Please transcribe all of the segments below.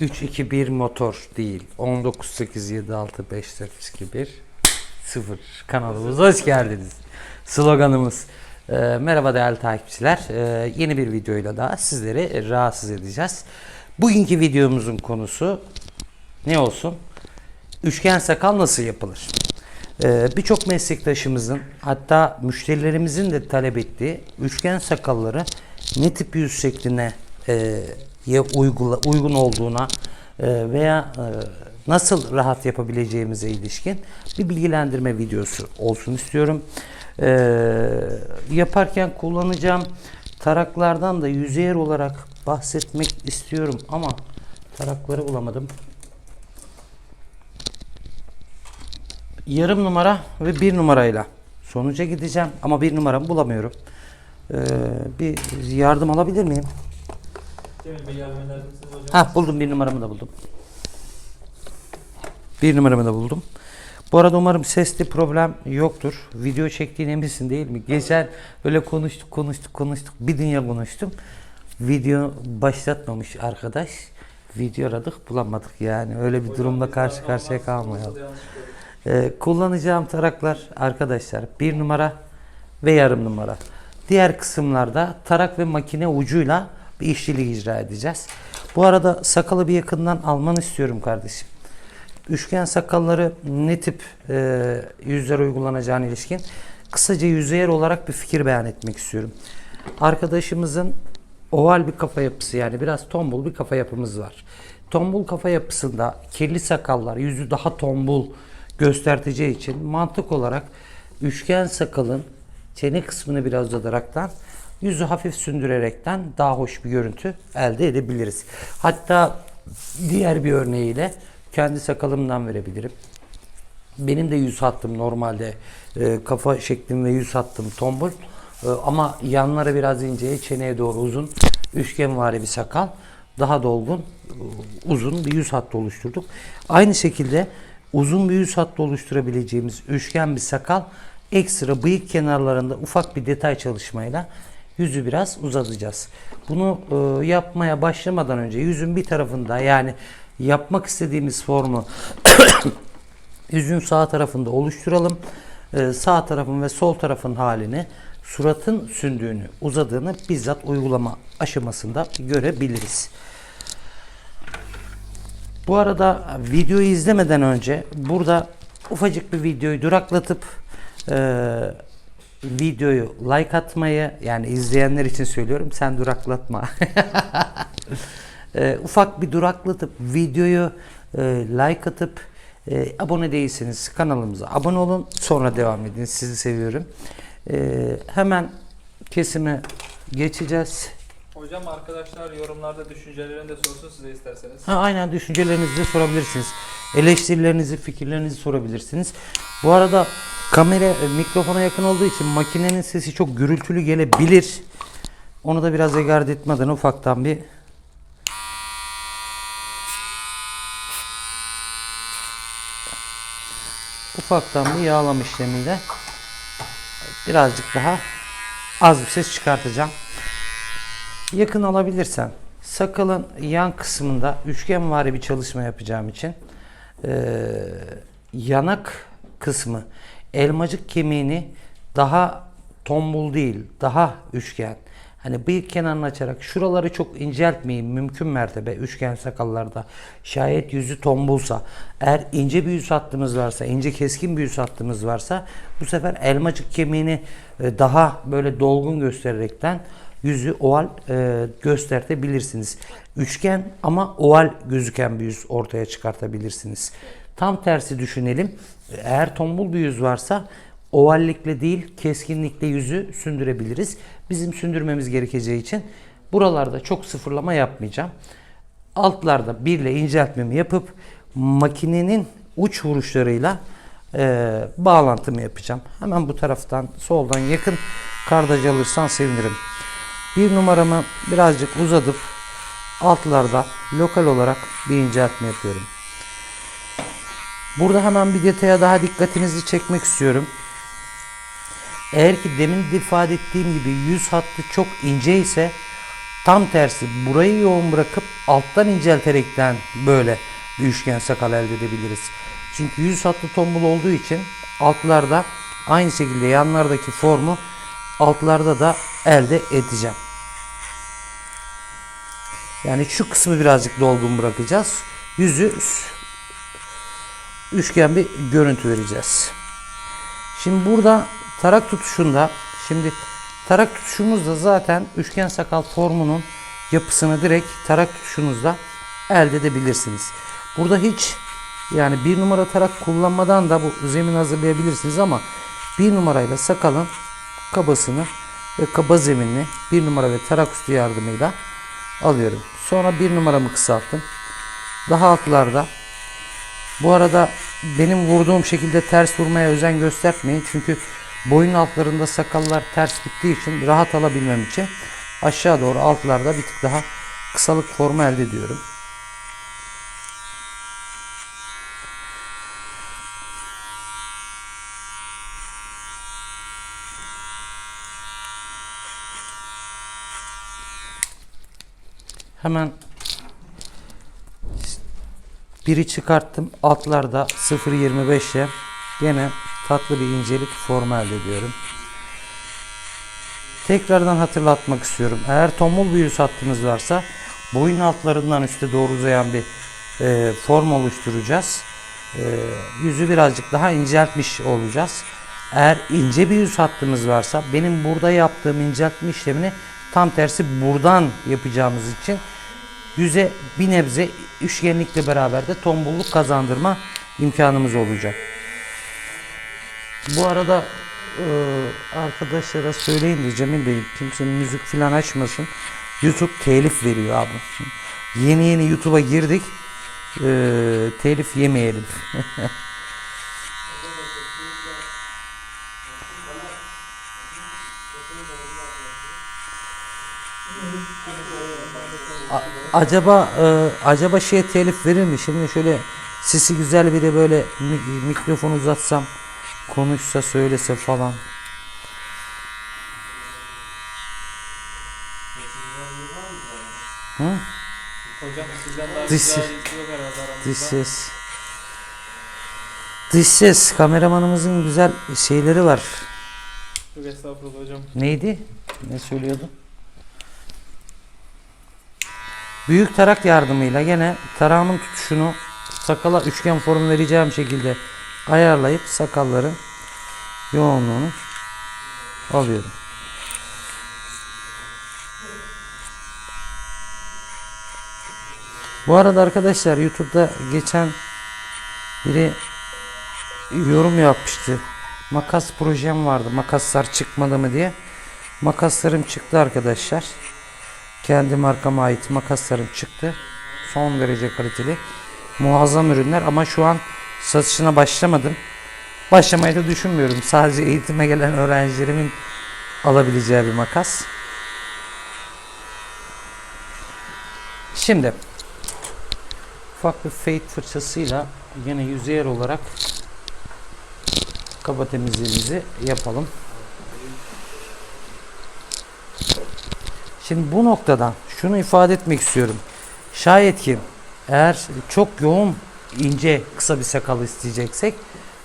3-2-1 motor değil. 19-8-7-6-5-4-2-1 0 kanalımıza hoş geldiniz. Sloganımız. Ee, merhaba değerli takipçiler. Ee, yeni bir videoyla daha sizleri rahatsız edeceğiz. Bugünkü videomuzun konusu ne olsun? Üçgen sakal nasıl yapılır? Ee, Birçok meslektaşımızın hatta müşterilerimizin de talep ettiği üçgen sakalları ne tip yüz şekline e, uygula, uygun olduğuna e, veya e, nasıl rahat yapabileceğimize ilişkin bir bilgilendirme videosu olsun istiyorum. Ee, yaparken kullanacağım taraklardan da yüzeyel olarak bahsetmek istiyorum ama tarakları bulamadım. yarım numara ve bir numarayla sonuca gideceğim ama bir numaramı bulamıyorum. Ee, bir yardım alabilir miyim? Cemil Bey yardım eder misiniz hocam? Ha buldum bir numaramı da buldum. Bir numaramı da buldum. Bu arada umarım sesli problem yoktur. Video çektiğin eminsin değil mi? Geçen böyle konuştuk konuştuk konuştuk bir dünya konuştum. Video başlatmamış arkadaş. Video aradık bulamadık yani öyle bir durumla karşı karşıya kalmayalım. Ee, kullanacağım taraklar arkadaşlar bir numara ve yarım numara. Diğer kısımlarda tarak ve makine ucuyla bir işçilik icra edeceğiz. Bu arada sakalı bir yakından almanı istiyorum kardeşim. Üçgen sakalları ne tip e, yüzler uygulanacağına ilişkin kısaca yüzeyel olarak bir fikir beyan etmek istiyorum. Arkadaşımızın oval bir kafa yapısı yani biraz tombul bir kafa yapımız var. Tombul kafa yapısında kirli sakallar yüzü daha tombul gösterteceği için mantık olarak üçgen sakalın çene kısmını biraz uzataraktan yüzü hafif sündürerekten daha hoş bir görüntü elde edebiliriz. Hatta diğer bir örneğiyle kendi sakalımdan verebilirim. Benim de yüz hattım normalde e, kafa şeklim ve yüz hattım tombul. E, ama yanlara biraz ince, çeneye doğru uzun, üçgenvari bir sakal. Daha dolgun, e, uzun bir yüz hattı oluşturduk. Aynı şekilde uzun bir yüz hattı oluşturabileceğimiz üçgen bir sakal ekstra bıyık kenarlarında ufak bir detay çalışmayla yüzü biraz uzatacağız. Bunu e, yapmaya başlamadan önce yüzün bir tarafında yani yapmak istediğimiz formu yüzün sağ tarafında oluşturalım. Ee, sağ tarafın ve sol tarafın halini suratın sündüğünü, uzadığını bizzat uygulama aşamasında görebiliriz. Bu arada videoyu izlemeden önce burada ufacık bir videoyu duraklatıp e, videoyu like atmayı yani izleyenler için söylüyorum sen duraklatma. E, ufak bir duraklatıp videoyu e, like atıp e, abone değilseniz kanalımıza abone olun sonra devam edin sizi seviyorum. E, hemen kesime geçeceğiz. Hocam arkadaşlar yorumlarda düşüncelerini de sorsun size isterseniz. Ha, aynen düşüncelerinizi de sorabilirsiniz. Eleştirilerinizi, fikirlerinizi sorabilirsiniz. Bu arada kamera e, mikrofona yakın olduğu için makinenin sesi çok gürültülü gelebilir. Onu da biraz egard etmeden ufaktan bir ufaktan bir yağlama işlemiyle birazcık daha az bir ses çıkartacağım. Yakın alabilirsen sakalın yan kısmında üçgenvari bir çalışma yapacağım için eee, yanak kısmı elmacık kemiğini daha tombul değil daha üçgen hani bıyık kenarını açarak şuraları çok inceltmeyin mümkün mertebe üçgen sakallarda şayet yüzü tombulsa eğer ince bir yüz hattımız varsa ince keskin bir yüz hattımız varsa bu sefer elmacık kemiğini e, daha böyle dolgun göstererekten yüzü oval e, göstertebilirsiniz. Üçgen ama oval gözüken bir yüz ortaya çıkartabilirsiniz. Tam tersi düşünelim. Eğer tombul bir yüz varsa ovallikle değil keskinlikle yüzü sündürebiliriz. Bizim sündürmemiz gerekeceği için buralarda çok sıfırlama yapmayacağım. Altlarda birle inceltmemi yapıp makinenin uç vuruşlarıyla e, bağlantımı yapacağım. Hemen bu taraftan soldan yakın kardaj alırsan sevinirim. Bir numaramı birazcık uzatıp altlarda lokal olarak bir inceltme yapıyorum. Burada hemen bir detaya daha dikkatinizi çekmek istiyorum. Eğer ki demin de ifade ettiğim gibi yüz hattı çok ince ise Tam tersi burayı yoğun bırakıp alttan incelterekten böyle bir üçgen sakal elde edebiliriz. Çünkü yüz hatlı tombul olduğu için altlarda aynı şekilde yanlardaki formu altlarda da elde edeceğim. Yani şu kısmı birazcık dolgun bırakacağız. Yüzü üçgen bir görüntü vereceğiz. Şimdi burada tarak tutuşunda şimdi tarak tutuşumuzda zaten üçgen sakal formunun yapısını direkt tarak tutuşunuzda elde edebilirsiniz. Burada hiç yani bir numara tarak kullanmadan da bu zemin hazırlayabilirsiniz ama bir numarayla sakalın kabasını ve kaba zeminini bir numara ve tarak üstü yardımıyla alıyorum. Sonra bir numaramı kısalttım. Daha altlarda bu arada benim vurduğum şekilde ters vurmaya özen göstermeyin. Çünkü boyun altlarında sakallar ters gittiği için rahat alabilmem için aşağı doğru altlarda bir tık daha kısalık formu elde ediyorum. Hemen biri çıkarttım. Altlarda 0.25'e gene tatlı bir incelik formu elde ediyorum. Tekrardan hatırlatmak istiyorum. Eğer tombul bir yüz hattınız varsa boyun altlarından üste doğru uzayan bir e, form oluşturacağız. E, yüzü birazcık daha inceltmiş olacağız. Eğer ince bir yüz hattınız varsa benim burada yaptığım inceltme işlemini tam tersi buradan yapacağımız için yüze bir nebze üçgenlikle beraber de tombulluk kazandırma imkanımız olacak. Bu arada e, arkadaşlara söyleyin de Cemil Bey kimsenin müzik falan açmasın. YouTube telif veriyor abi. Yeni yeni YouTube'a girdik. E, telif yemeyelim. acaba e, acaba şeye telif verir mi? Şimdi şöyle sesi güzel biri böyle mi- mikrofon uzatsam konuşsa söylese falan. Hı? Hocam sizden daha Dış güzel. Dış ses. Dış ses. Kameramanımızın güzel şeyleri var. Estağfurullah hocam. Neydi? Ne söylüyordu? Büyük tarak yardımıyla gene tarağımın tutuşunu sakala üçgen form vereceğim şekilde ayarlayıp sakalların yoğunluğunu alıyorum. Bu arada arkadaşlar YouTube'da geçen biri yorum yapmıştı. Makas projem vardı. Makaslar çıkmadı mı diye. Makaslarım çıktı arkadaşlar. Kendi markama ait makaslarım çıktı. Son derece kaliteli. Muazzam ürünler ama şu an satışına başlamadım. Başlamayı da düşünmüyorum. Sadece eğitime gelen öğrencilerimin alabileceği bir makas. Şimdi ufak bir fade fırçasıyla yine yüzeyel olarak kaba temizliğimizi yapalım. Şimdi bu noktadan şunu ifade etmek istiyorum. Şayet ki eğer çok yoğun ince kısa bir sakal isteyeceksek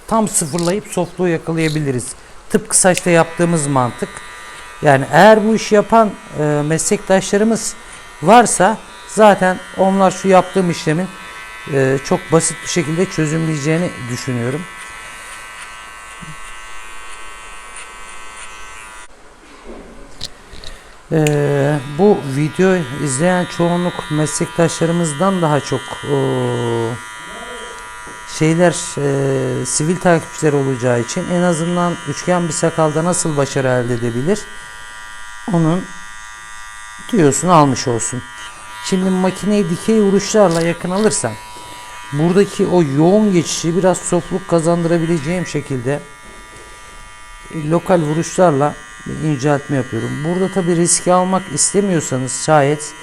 tam sıfırlayıp softluğu yakalayabiliriz. Tıpkı saçta yaptığımız mantık. Yani eğer bu işi yapan e, meslektaşlarımız varsa zaten onlar şu yaptığım işlemin e, çok basit bir şekilde çözümleyeceğini düşünüyorum. Ee, bu video izleyen çoğunluk meslektaşlarımızdan daha çok oo, şeyler e, sivil takipçiler olacağı için en azından üçgen bir sakalda nasıl başarı elde edebilir onun tüyosunu almış olsun. Şimdi makineyi dikey vuruşlarla yakın alırsam buradaki o yoğun geçişi biraz softluq kazandırabileceğim şekilde e, lokal vuruşlarla bir inceltme yapıyorum. Burada tabi riski almak istemiyorsanız şayet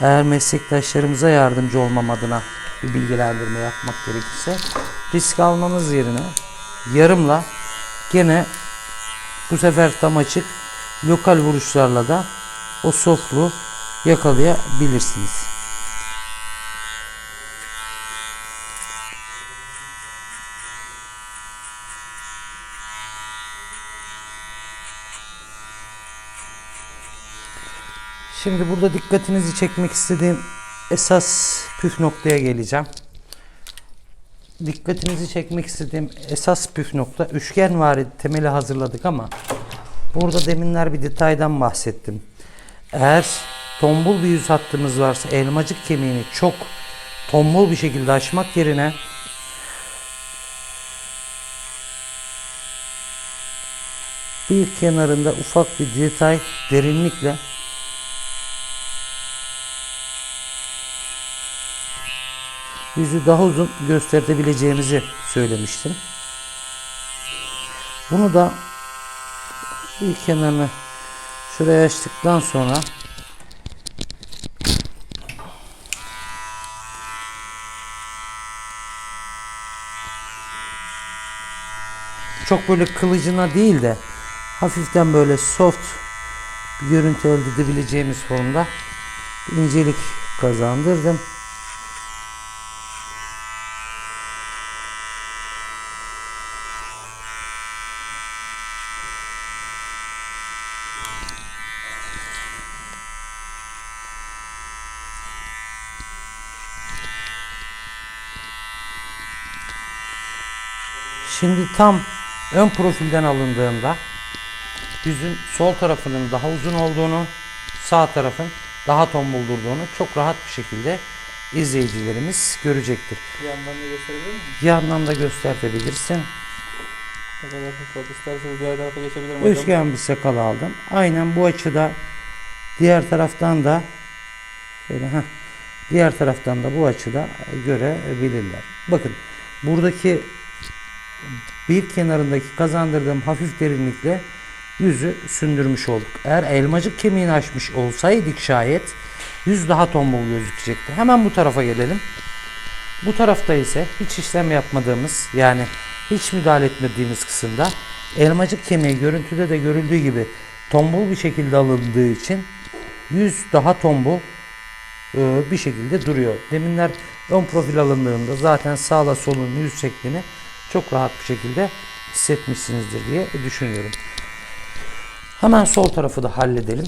eğer meslektaşlarımıza yardımcı olmam adına bir bilgilendirme yapmak gerekirse risk almanız yerine yarımla gene bu sefer tam açık lokal vuruşlarla da o softluğu yakalayabilirsiniz. Şimdi burada dikkatinizi çekmek istediğim esas püf noktaya geleceğim. Dikkatinizi çekmek istediğim esas püf nokta üçgen vari temeli hazırladık ama burada deminler bir detaydan bahsettim. Eğer tombul bir yüz hattımız varsa elmacık kemiğini çok tombul bir şekilde açmak yerine bir kenarında ufak bir detay derinlikle yüzü daha uzun gösterebileceğimizi söylemiştim. Bunu da bir kenarını şuraya açtıktan sonra çok böyle kılıcına değil de hafiften böyle soft bir görüntü elde edebileceğimiz formda incelik kazandırdım. Şimdi tam ön profilden alındığında yüzün sol tarafının daha uzun olduğunu, sağ tarafın daha tombul durduğunu çok rahat bir şekilde izleyicilerimiz görecektir. Bir yandan da gösterebilir miyim? Yandan da gösterebilirsin. Hızlı oldu. İsterseniz diğer tarafa geçebilirim hocam. Üçgen bir sakal aldım. Aynen bu açıda diğer taraftan da şöyle heh, diğer taraftan da bu açıda görebilirler. Bakın buradaki bir kenarındaki kazandırdığım hafif derinlikle yüzü sündürmüş olduk. Eğer elmacık kemiğini açmış olsaydık şayet yüz daha tombul gözükecekti. Hemen bu tarafa gelelim. Bu tarafta ise hiç işlem yapmadığımız yani hiç müdahale etmediğimiz kısımda elmacık kemiği görüntüde de görüldüğü gibi tombul bir şekilde alındığı için yüz daha tombul e, bir şekilde duruyor. Deminler ön profil alındığında zaten sağla solun yüz şeklini çok rahat bir şekilde hissetmişsinizdir diye düşünüyorum. Hemen sol tarafı da halledelim.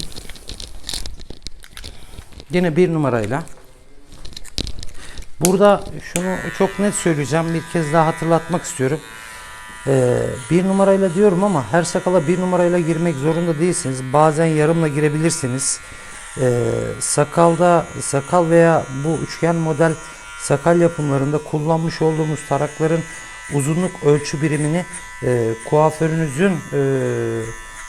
Yine bir numarayla Burada şunu çok net söyleyeceğim. Bir kez daha hatırlatmak istiyorum. Ee, bir numarayla diyorum ama her sakala bir numarayla girmek zorunda değilsiniz. Bazen yarımla girebilirsiniz. Ee, sakalda sakal veya bu üçgen model sakal yapımlarında kullanmış olduğumuz tarakların uzunluk ölçü birimini e, kuaförünüzün e,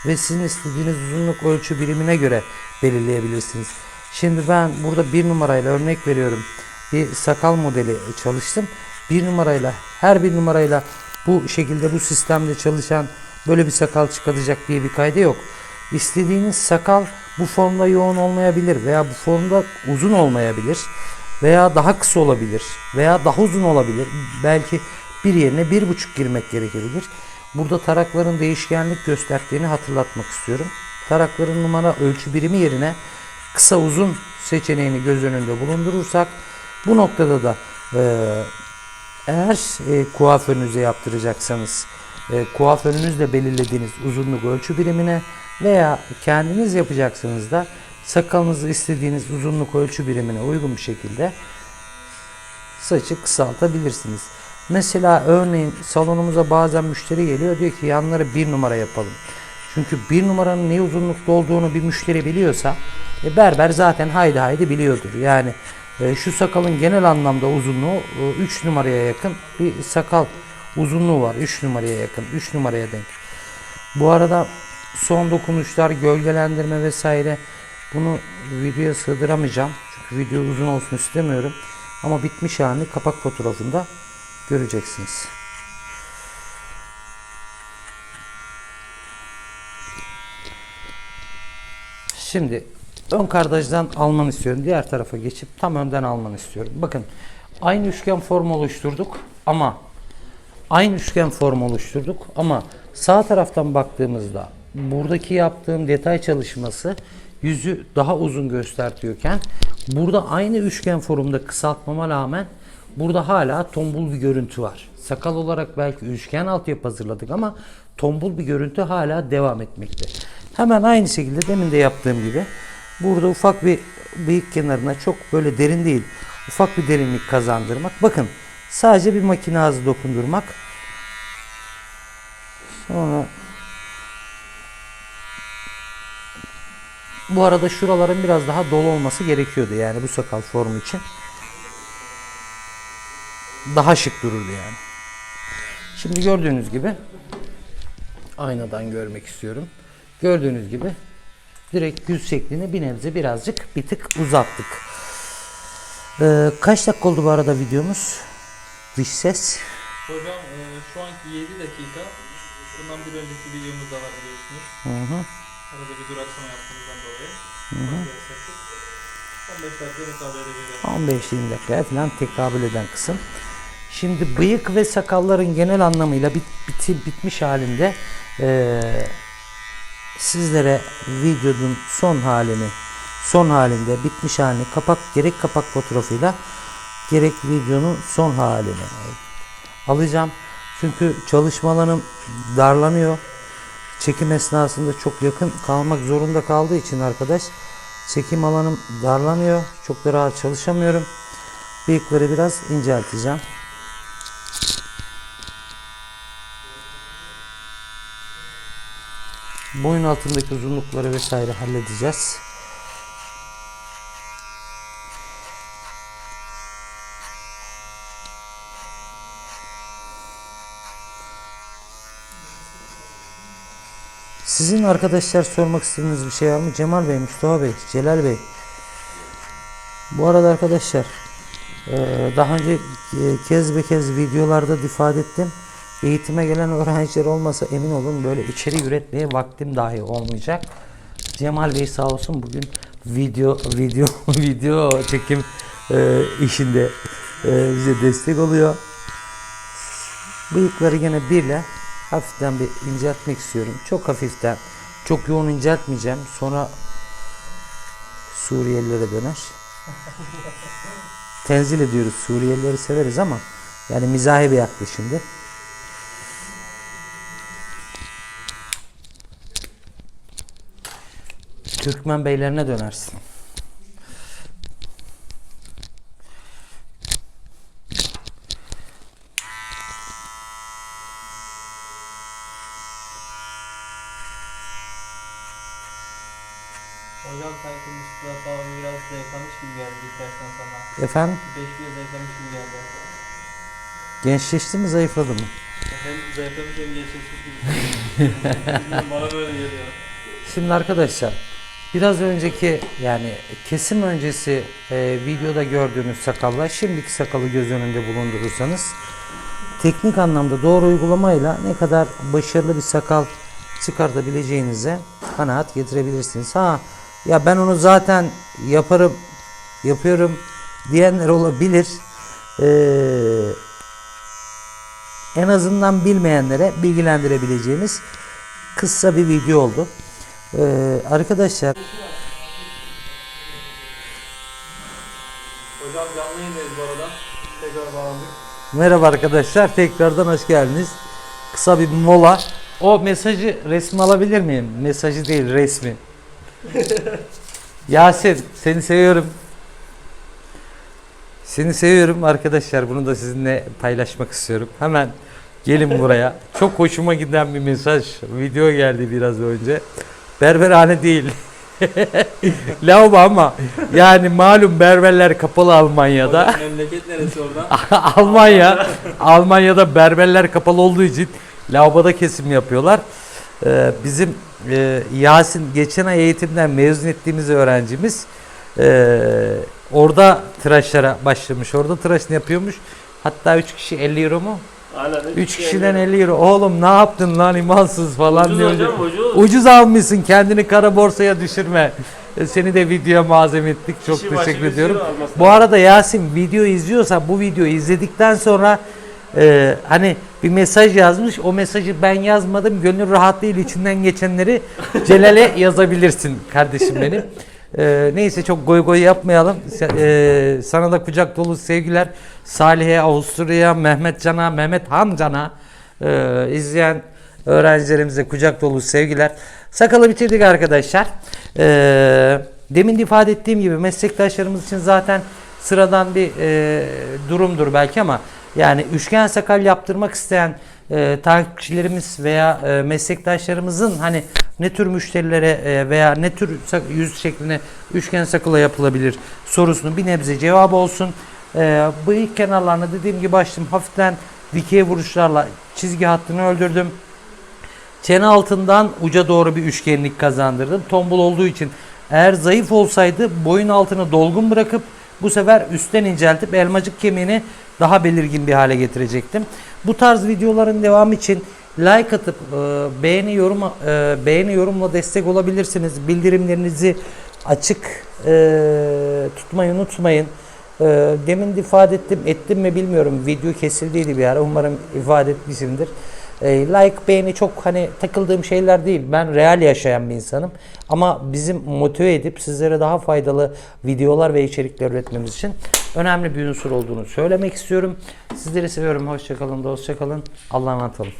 ve sizin istediğiniz uzunluk ölçü birimine göre belirleyebilirsiniz. Şimdi ben burada bir numarayla örnek veriyorum bir sakal modeli çalıştım. Bir numarayla her bir numarayla bu şekilde bu sistemde çalışan böyle bir sakal çıkaracak diye bir kaydı yok. İstediğiniz sakal bu formda yoğun olmayabilir veya bu formda uzun olmayabilir veya daha kısa olabilir veya daha uzun olabilir. Belki bir yerine bir buçuk girmek gerekebilir. Burada tarakların değişkenlik gösterdiğini hatırlatmak istiyorum. Tarakların numara ölçü birimi yerine kısa uzun seçeneğini göz önünde bulundurursak bu noktada da e, eğer e, kuaförünüze yaptıracaksanız e, kuaförünüzle belirlediğiniz uzunluk ölçü birimine veya kendiniz yapacaksanız da sakalınızı istediğiniz uzunluk ölçü birimine uygun bir şekilde saçı kısaltabilirsiniz. Mesela örneğin salonumuza bazen müşteri geliyor diyor ki yanları bir numara yapalım. Çünkü bir numaranın ne uzunlukta olduğunu bir müşteri biliyorsa e, berber zaten haydi haydi biliyordur. Yani e, şu sakalın genel anlamda uzunluğu 3 numaraya yakın bir sakal uzunluğu var. 3 numaraya yakın. 3 numaraya denk. Bu arada son dokunuşlar, gölgelendirme vesaire bunu videoya sığdıramayacağım. Çünkü video uzun olsun istemiyorum. Ama bitmiş halini kapak fotoğrafında göreceksiniz. Şimdi ön kardajdan almanı istiyorum. Diğer tarafa geçip tam önden almanı istiyorum. Bakın aynı üçgen form oluşturduk ama aynı üçgen form oluşturduk ama sağ taraftan baktığımızda buradaki yaptığım detay çalışması yüzü daha uzun göstertiyorken burada aynı üçgen formda kısaltmama rağmen burada hala tombul bir görüntü var. Sakal olarak belki üçgen altyapı hazırladık ama tombul bir görüntü hala devam etmekte. Hemen aynı şekilde demin de yaptığım gibi burada ufak bir bıyık kenarına çok böyle derin değil ufak bir derinlik kazandırmak. Bakın sadece bir makine ağzı dokundurmak. Sonra bu arada şuraların biraz daha dolu olması gerekiyordu yani bu sakal formu için. Daha şık dururdu yani. Şimdi gördüğünüz gibi aynadan görmek istiyorum. Gördüğünüz gibi direkt yüz şeklini bir nebze birazcık bir tık uzattık. Ee, kaç dakika oldu bu arada videomuz? Dış ses. Hocam e, şu anki 7 dakika. Bundan bir önceki videomuz da var biliyorsunuz. Hı hı. Arada bir duraksama yaptığımızdan dolayı. Hı 15 dakika müsaade edebilirim. 15-20 dakikaya falan tekabül eden kısım. Şimdi bıyık ve sakalların genel anlamıyla bit, biti- bitmiş halinde eee, sizlere videonun son halini son halinde bitmiş halini kapak gerek kapak fotoğrafıyla gerek videonun son halini alacağım. Çünkü çalışma alanım darlanıyor. Çekim esnasında çok yakın kalmak zorunda kaldığı için arkadaş çekim alanım darlanıyor. Çok da rahat çalışamıyorum. Bıyıkları biraz incelteceğim. Boyun altındaki uzunlukları vesaire halledeceğiz. Sizin arkadaşlar sormak istediğiniz bir şey var mı? Cemal Bey, Mustafa Bey, Celal Bey. Bu arada arkadaşlar daha önce kez be kez videolarda ifade ettim. Eğitime gelen öğrenciler olmasa emin olun böyle içeri üretmeye vaktim dahi olmayacak. Cemal Bey sağ olsun bugün video video video çekim eee, işinde eee, bize destek oluyor. Bıyıkları gene birle hafiften bir inceltmek istiyorum. Çok hafiften. Çok yoğun inceltmeyeceğim. Sonra Suriyelilere döner. Tenzil ediyoruz. Suriyelileri severiz ama yani mizahi bir yaklaşımdı. Türkmen beylerine dönersin. Hocam sanki Mustafa abi biraz zayıflamış gibi geldi ilk sonra. Efendim 5 kilo zayıflamış gibi geldi. gençleşti mi zayıfladı mı? Hem zayıflamış hem gençleşmiş gibi. Bana böyle geliyor. Şimdi arkadaşlar biraz önceki yani kesim öncesi e, videoda gördüğünüz sakalla şimdiki sakalı göz önünde bulundurursanız teknik anlamda doğru uygulamayla ne kadar başarılı bir sakal çıkartabileceğinize kanaat getirebilirsiniz. Ha ya ben onu zaten yaparım yapıyorum diyenler olabilir. Ee, en azından bilmeyenlere bilgilendirebileceğimiz kısa bir video oldu. Ee, arkadaşlar Hocam canlı yayındayız bu arada. Tekrar bağlandık. merhaba arkadaşlar tekrardan hoş geldiniz. Kısa bir mola. O mesajı resmi alabilir miyim? Mesajı değil resmi. Yasin seni seviyorum. Seni seviyorum arkadaşlar. Bunu da sizinle paylaşmak istiyorum. Hemen gelin buraya. Çok hoşuma giden bir mesaj. Video geldi biraz önce. Berberhane değil. Lavabo ama yani malum berberler kapalı Almanya'da. Hocam memleket neresi oradan? Almanya Almanya'da berberler kapalı olduğu için lavaboda kesim yapıyorlar. Ee, bizim e, Yasin geçen ay eğitimden mezun ettiğimiz öğrencimiz e, orada tıraşlara başlamış. Orada tıraşını yapıyormuş. Hatta 3 kişi 50 euro mu? Aynen. 3 kişiden 50 euro. Oğlum ne yaptın lan imansız falan Ucuz diyor. hocam, ucuz. Ucuz almışsın kendini kara borsaya düşürme. E, Seni de videoya malzeme ettik. Çok Kişi teşekkür bir ediyorum. Bu arada Yasin video izliyorsa bu videoyu izledikten sonra Ee, hani bir mesaj yazmış. O mesajı ben yazmadım. Gönül rahat değil. içinden geçenleri Celal'e yazabilirsin kardeşim benim. Ee, neyse çok goy goy yapmayalım. Ee, sana da kucak dolu sevgiler. Salih'e, Avusturya, Mehmet Can'a, Mehmet Han Can'a ee, izleyen öğrencilerimize kucak dolu sevgiler. Sakalı bitirdik arkadaşlar. Ee, demin de ifade ettiğim gibi meslektaşlarımız için zaten sıradan bir e, durumdur belki ama yani üçgen sakal yaptırmak isteyen e, takipçilerimiz veya e, meslektaşlarımızın hani ne tür müşterilere e, veya ne tür yüz şekline üçgen sakala yapılabilir sorusunu bir nebze cevabı olsun. E, bıyık kenarlarına dediğim gibi açtım hafiften dikey vuruşlarla çizgi hattını öldürdüm. Çene altından uca doğru bir üçgenlik kazandırdım. Tombul olduğu için eğer zayıf olsaydı boyun altını dolgun bırakıp bu sefer üstten inceltip elmacık kemiğini daha belirgin bir hale getirecektim. Bu tarz videoların devamı için like atıp e, beğeni yorum e, beğeni yorumla destek olabilirsiniz. Bildirimlerinizi açık e, tutmayı unutmayın. Demin de ifade ettim, ettim mi bilmiyorum. Video kesildiydi bir ara. Umarım ifade etmişimdir. E, like, beğeni çok hani takıldığım şeyler değil. Ben real yaşayan bir insanım. Ama bizim motive edip sizlere daha faydalı videolar ve içerikler üretmemiz için önemli bir unsur olduğunu söylemek istiyorum. Sizleri seviyorum. Hoşçakalın, dostça kalın. Allah'a emanet olun.